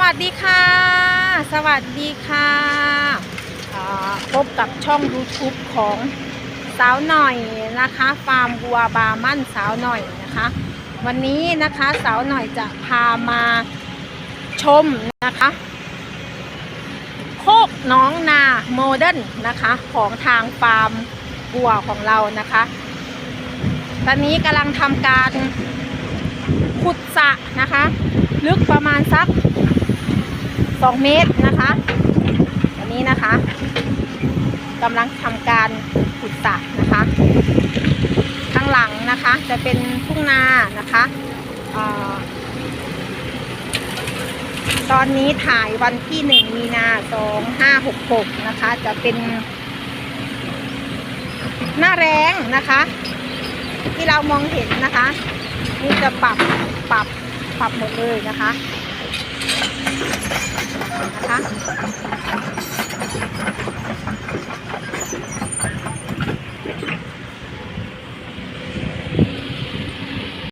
วัสดีค่ะ สวัสดีค่ะพบกับช่อง YouTube ของสาวหน่อยนะคะฟาร์มวัวบามั่นสาวหน่อยนะคะ วันนี้นะคะสาวหน่อยจะพามาชมนะคะโคกน้องนาโมเดิร์นนะคะของทางฟาร์มวัวของเรานะคะ ตอนนี้กำลังทำการขุดสระนะคะ ลึกประมาณสัก 2เมตรนะคะอันนี้นะคะกำลังทำการขุดสระนะคะ ข้างหลังนะคะจะเป็นทุ่งนานะคะอตอนนี้ถ่ายวันที่1มีนา2566นะคะ จะเป็น หน้าแรงนะคะ ที่เรามองเห็นนะคะ นี่จะปรับปรับปรับหมดเลยนะคะ นะคะ